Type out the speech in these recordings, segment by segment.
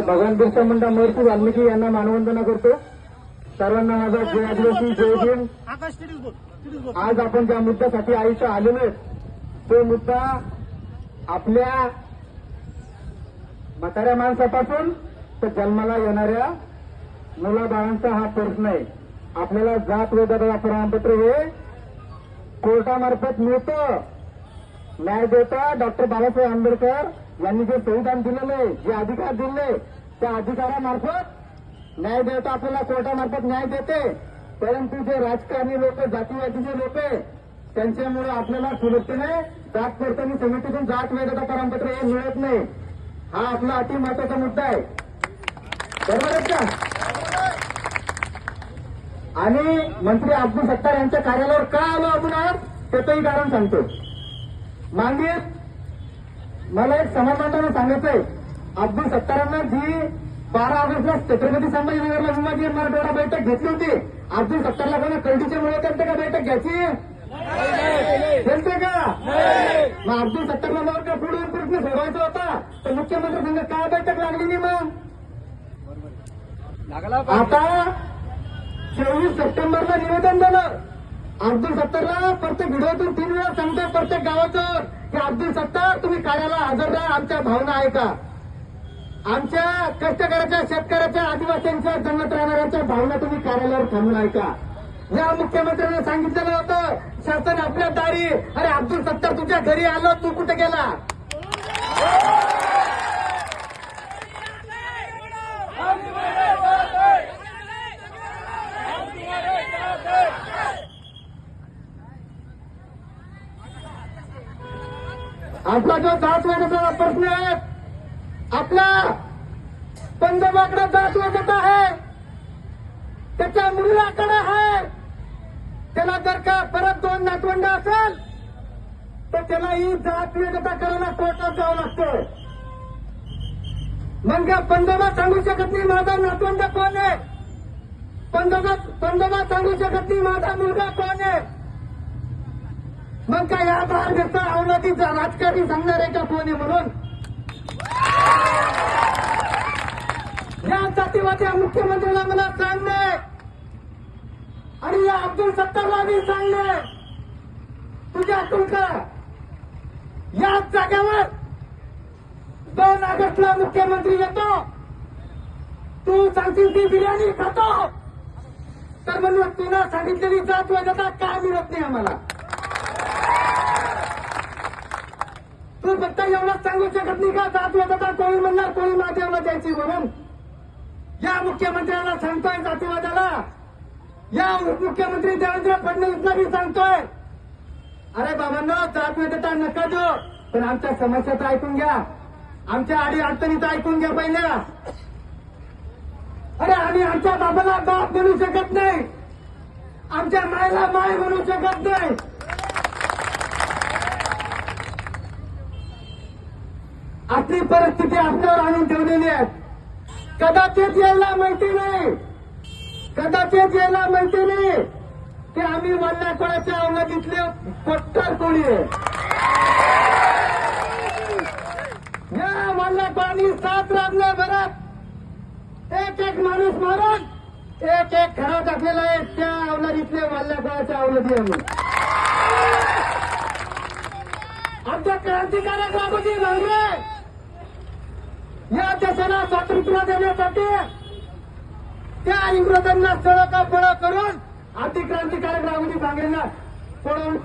भगवान बिरसा मुंडा महर्षी वाल्मिकी यांना मानवंदना करतो. सर्वांना माझा जय आदिवासी जय भीम. आज आपण ज्या मुद्द्यासाठी आयुष्य आलेलो आहे तो मुद्दा आपल्या म्हाताऱ्या माणसापासून तर जन्माला येणाऱ्या मुलाबाळांचा हा प्रश्न आहे. आपल्याला जात वेदाला प्रमाणपत्र हे कोर्टामार्फत मिळतं. न्यायदेवता डॉक्टर बाबासाहेब आंबेडकर यांनी जे संविधान दिलेले जे अधिकार दिले त्या अधिकारामार्फत न्यायदेवता आपल्याला कोर्टामार्फत न्याय देते. परंतु जे राजकारणी लोक जातीवादीचे लोक त्यांच्यामुळे आपल्याला सुरक्षेने जात पडताना समितीतून जात वेदता प्रमाणपत्र हे मिळत नाही. हा आपला अति महत्त्वाचा मुद्दा आहे. बरोबर आहे का? आणि मंत्री अब्दुल सत्तार यांच्या कार्यालयावर का आलो आपण आज? त्याचंही कारण सांगतो. मागे मला एक समाधानानं सांगायचंय. अब्दुल सत्तारांना जी बारा ऑगस्टला छत्रपती संभाजीनगरला विभागीय मराठवाडा बैठक घेतली होती अब्दुल सत्तारला कोणा कळटीच्या मुळे करते का बैठक घ्यायची? का? मग अब्दुल सत्तारला जर का पुढे प्रश्न सोडवायचा होता? तर मुख्यमंत्री संघ काय बैठक लागली नाही मग? आता चोवीस सप्टेंबरला निवेदन झालं. अब्दुल सत्तारला प्रत्येक प्रत्येक गावाचं की अब्दुल सत्तार तुम्ही कार्याला हजर राहा आमच्या भावना ऐका आमच्या कष्टकऱ्याच्या शेतकऱ्याच्या आदिवासींच्या जन्मत राहणाऱ्यांच्या भावना तुम्ही कार्यालयावर थांबून ऐका या मुख्यमंत्र्यांनी सांगितलेलं होतं शासन आपल्या दारी अरे अब्दुल सत्तार तुझ्या घरी आलो तू कुठे गेला? आपला जो जात वेदचा प्रश्न आहे. आपला पंजाबाकडे जात वेदत आहे. त्याच्या मुलाकडे आहे. त्याला जर का परत दोन नातवंड असेल तर त्याला ही जात वेदता करायला कोर्टात जावं लागतं. मग पंजाबा सांगू शकत नाही माझा नातवंड कोण आहे? पंजाबा पंजाबा सांगू शकत नाही माझा मुलगा कोण आहे? मग काय या भारताचा राजकारणी सांगणार आहे का कोण म्हणून? या जातीवाद्या मुख्यमंत्र्याला मला सांगणे. आणि या अब्दुल सत्तारला मी सांगणे. तुझ्या तुमका याच जागेवर दोन ऑगस्टला मुख्यमंत्री येतो. तू सांगशील ती बिर्याणी खातो. तर म्हणून तुला सांगितलेली जात वैधता काय मिळत नाही आम्हाला? तू फक्त एवढंच सांगू शकत नाही का? जात कोणी म्हणणार कोणी माझ्यावर द्यायची म्हणून. या मुख्यमंत्र्याला सांगतोय जातीवादाला. या उपमुख्यमंत्री देवेंद्र फडणवीसला मी सांगतोय. अरे बाबांना जातवेदता नका देऊ पण आमच्या समस्याचं ऐकून घ्या. आमच्या आडी अडचणीचं ऐकून घ्या पहिल्या. अरे आम्ही आमच्या बाबाला बाप म्हणू शकत नाही. आमच्या मायला माय म्हणू शकत नाही. आपली परिस्थिती आपल्यावर आणून ठेवलेली आहे कदाचित यायला माहिती नाही. कदाचित यायला माहिती नाही की आम्ही वल्लाकोळ्याच्या अवलंबीतले पट्टर कोणी आहे. या कोणी सात राबल्या भरत. एक एक माणूस मारून एक एक खरा टाकलेला आहे. त्या अवलादीतले कोणाच्या अवलंबी आम्ही आमच्या क्रांतिकारक बाबूजी भांगरे या देशाला स्वातंत्र्य देण्यासाठी त्या इंग्रजांना सळका पळ करून आर्थिक क्रांतिकारक राहुजी भांगरेंना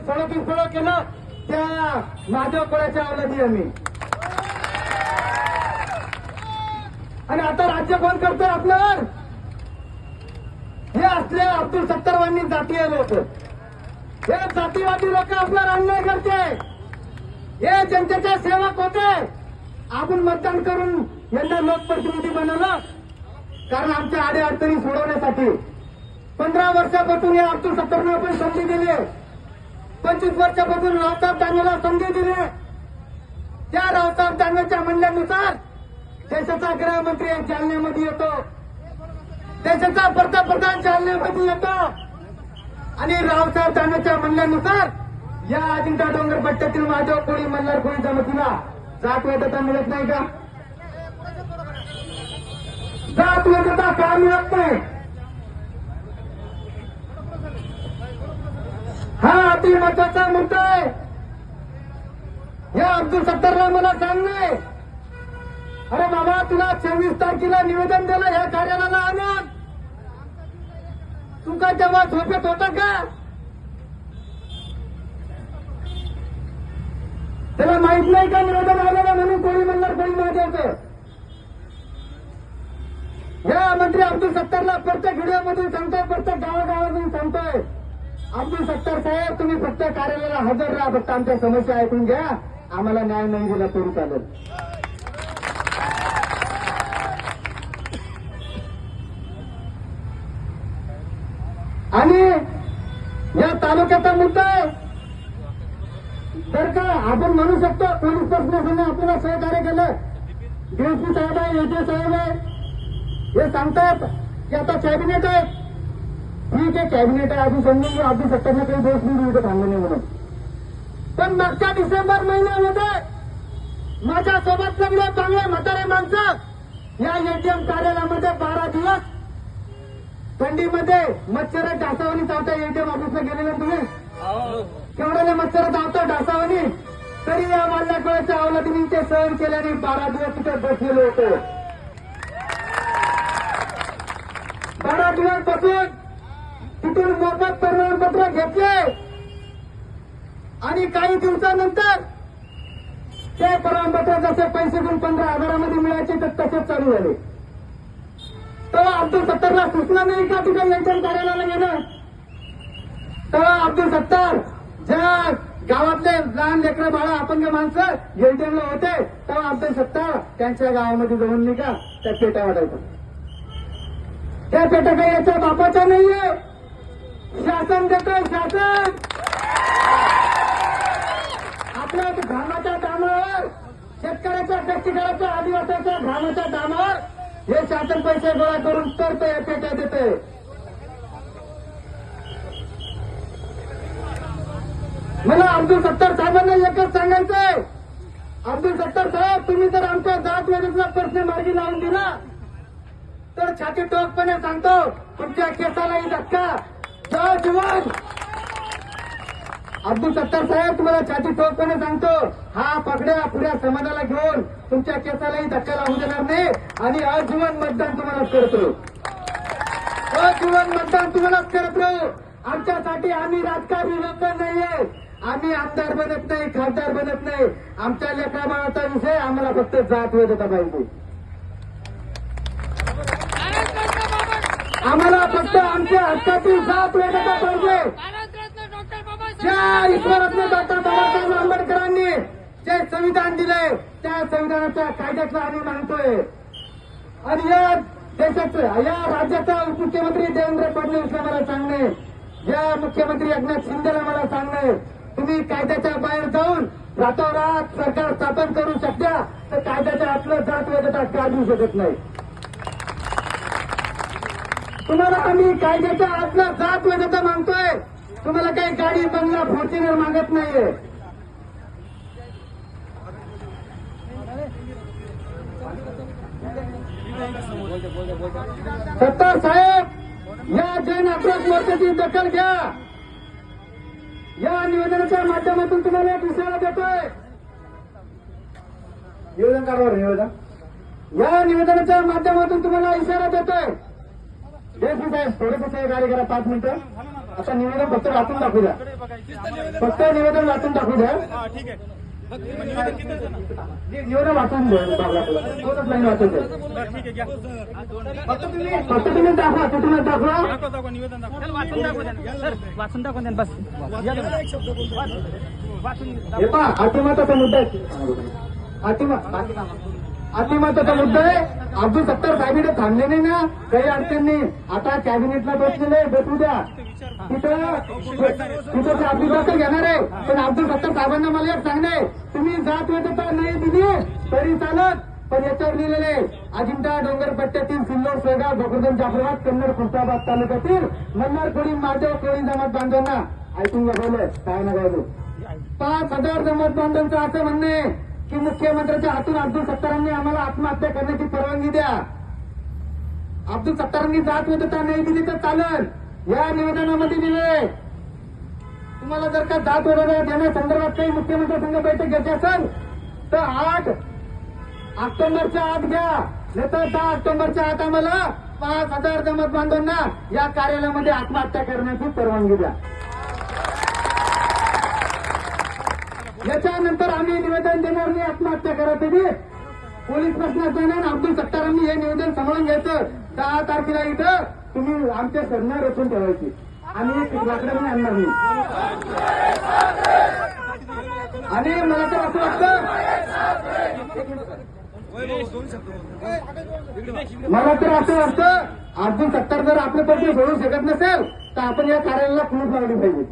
सळकी फळ केलं त्या माधव कोळ्याच्या अवलंबी आम्ही आणि आता राज्य कोण करतोय आपल्यावर हे असले अब्दुल सत्तरवांनी जातीय लोक. हे जातीवादी लोक आपल्यावर अन्याय करते. हे जनतेचे सेवक होते. आपण मतदान करून यांना लोकप्रतिनिधी बनवलं. कारण आमच्या आडे अडचणी सोडवण्यासाठी. पंधरा वर्षापासून या अब्दुल सत्तरनं आपण संधी दिली पंचवीस वर्षापासून रावसाहेब दांगेला संधी दिली त्या रावसाहेब दांगेच्या म्हणण्यानुसार देशाचा गृहमंत्री जालन्यामध्ये येतो. देशाचा पंतप्रधान जालन्यामध्ये येतो. आणि रावसाहेब दांगेच्या म्हणण्यानुसार या अजिंठा डोंगर पट्ट्यातील माझ्या कोळी मल्हार कोळी जमतीला जात वेदता मिळत नाही का? जात वैधता का मिळत नाही? हा अति महत्त्वाचा मुद्दा आहे. या अब्दुल सत्तारला मला सांगणे. अरे बाबा तुला चोवीस तारखेला निवेदन दिलं या कार्यालयाला आणून तू काय तेव्हा झोपेत होता का? त्याला माहीत नाही का निवेदन आलेलं म्हणून कोणी म्हणणार कोणी माझ्याचं या मंत्री अब्दुल सत्तारला प्रत्येक व्हिडिओमधून सांगतोय प्रत्येक गावागावातून सांगतोय. अब्दुल सत्तार साहेब तुम्ही फक्त कार्यालयाला हजर राहा फक्त आमच्या समस्या ऐकून घ्या. आम्हाला न्याय नाही दिला तरी चालेल. आणि या तालुक्याचा मुद्दा तर काय का आपण म्हणू शकतो पोलीस प्रशासनाने आपल्याला सहकार्य केलं डीएसपी साहेब आहे एजे साहेब आहे. हे सांगतात की आता कॅबिनेट आहे ठीक आहे कॅबिनेट आहे अजून समजून घेऊ अब्दुल सत्तारने काही दोष नाही इथं थांबलं नाही म्हणून पण मागच्या डिसेंबर महिन्यामध्ये माझ्या सोबत सगळे चांगले म्हातारे माणसं या एटीएम कार्यालयामध्ये बारा दिवस थंडीमध्ये मच्छर डासावणी चावता एटीएम ऑफिसला गेलेले तुम्ही. हो. एवढ्या मच्छर धावतो डासावणी तरी या माल्ल्याकळच्या अवलंबीने ते सहन केल्याने बारा दिवस तिथे बसलेलो होतो. बारा दिवस बसून तिथून मोफत प्रमाणपत्र घेतले. आणि काही दिवसानंतर ते प्रमाणपत्र जसे पैसे घेऊन पंधरा हजारामध्ये मिळायचे तर तसेच चालू झाले. तेव्हा अब्दुल सत्तरला सूचना नाही का तुझ्या यांच्या कार्यालयाला गेलं तेव्हा अब्दुल सत्तार ह्या गावातले लहान लेकरं बाळा अपंग माणसं एटीएमला होते तेव्हा अब्दुल सत्ता त्यांच्या गावामध्ये जाऊन नाही का त्या पेट्या वाटायच्या त्या पेट्या काही याच्या बापाच्या नाहीये. शासन देत शासन! आपल्या घामाच्या दामावर शेतकऱ्याच्या कष्टकऱ्याच्या आदिवासाच्या घामाच्या दामावर हे शासन पैसे गोळा करून तर ते पेट्या देते मला अब्दुल सत्तार साहेबांना एकच सांगायचंय. अब्दुल सत्तार साहेब तुम्ही जर आमच्या जात वेळेचा प्रश्न मार्गी लावून दिला तर छाती टोकपणे सांगतो तुमच्या केसालाही धक्का. जय जवान. अब्दुल सत्तार साहेब तुम्हाला छाती टोकपणे सांगतो हा पगड्या पुऱ्या समाजाला घेऊन तुमच्या केसालाही धक्का लावून देणार नाही आणि अजीवन मतदान तुम्हालाच करतो अजीवन मतदान तुम्हालाच करत राहू. आमच्यासाठी आम्ही राजकारणी लोक नाहीये. आम्ही आमदार बनत नाही खासदार बनत नाही. आमच्या लेकराबाळाचा विषय आम्हाला फक्त जात वेधता पाहिजे. आम्हाला फक्त आमच्या हक्कातील जात वेधता पाहिजे. ज्या ईश्वरत्न डॉक्टर बाबासाहेब आंबेडकरांनी जे संविधान दिले त्या संविधानाच्या कायद्याचं आम्ही मानतोय आणि या देशाचं या राज्याचा मुख्यमंत्री देवेंद्र फडणवीसला मला सांगणे या मुख्यमंत्री एकनाथ शिंदेला मला सांगणे. तुम्ही कायद्याच्या बाहेर जाऊन रातोरात सरकार स्थापन करू शकता तर कायद्याच्या आतलं जात वगैरे का देऊ शकत नाही. तुम्हाला आम्ही कायद्याच्या आतलं जात वगैरे मागतोय तुम्हाला काही गाडी बंगला फॉर्च्युनर मागत नाहीये. सत्तार साहेब या जैन आक्रोश मोर्चाची दखल घ्या. या निवेदनाच्या माध्यमातून तुम्हाला एक इशारा देतोय. निवेदन काढवा निवेदन. या निवेदनाच्या माध्यमातून तुम्हाला इशारा देतोय. जयश्री साहेब थोडंसं सहकार्य करा पाच मिनिटं. आता निवेदन फक्त वाचून दाखवू द्या. फक्त निवेदन वाचून दाखवू द्या. ठीक आहे. फक्त निवेदन वाचून द्या वाचून द्या फक्त तुम्ही दाखवा. कुठूनच दाखवा वाचून दाखवा बस हे पहा मुद्दा आहे. अतिमा अतिमताचा मुद्दा आहे. अब्दुल सत्तार साहेब थांबले नाही ना काही अडचण. नाही आता कॅबिनेटला बसलेले भेटू द्या. तिथं तिथं आपली घेणार आहे. पण अब्दुल सत्तार साहेबांना मला एक सांगणे तुम्ही जात वेदता नाही दिली तरी चालत. पण याच्यावर लिहिलेले अजिंठा डोंगर पट्ट्यातील सिल्लोड शेगाव भोकरदन जाफराबाद कन्नड खुलताबाद तालुक्यातील मल्हार कोळी महादेव कोळी जमात बांधवांना. ऐकून बघवलं काय ना बोलू. पाच हजार जमात बांधवांचं असं म्हणणे की मुख्यमंत्र्यांच्या हातून अब्दुल सत्तारांनी आम्हाला आत्महत्या करण्याची परवानगी द्या. अब्दुल सत्तारांनी जात होतं नाही दिली तर चालेल. या निवेदनामध्ये दिले तुम्हाला जर का जात वगैरे देण्यासंदर्भात काही मुख्यमंत्री संघ बैठक घ्यायची असेल तर आठ ऑक्टोबरच्या आत घ्या. नाही तर दहा ऑक्टोबरच्या आत आम्हाला पाच हजार जमत बांधवांना या कार्यालयामध्ये आत्महत्या करण्याची परवानगी द्या. याच्यानंतर आम्ही निवेदन देणार नाही आत्महत्या करा पोलीस प्रशासनाने आणि अब्दुल सत्तारांनी हे निवेदन सांभाळून घ्यायचं. दहा तारखेला इथं तुम्ही आमच्या सरणार रचून ठेवायची. आम्ही एक आणणार नाही आणि मला तर असं वाटतं मला तर असं वाटतं अब्दुल सत्तार जर आपले पैसे सोडू शकत नसेल तर आपण या कार्यालयाला कुलूप लावली पाहिजे.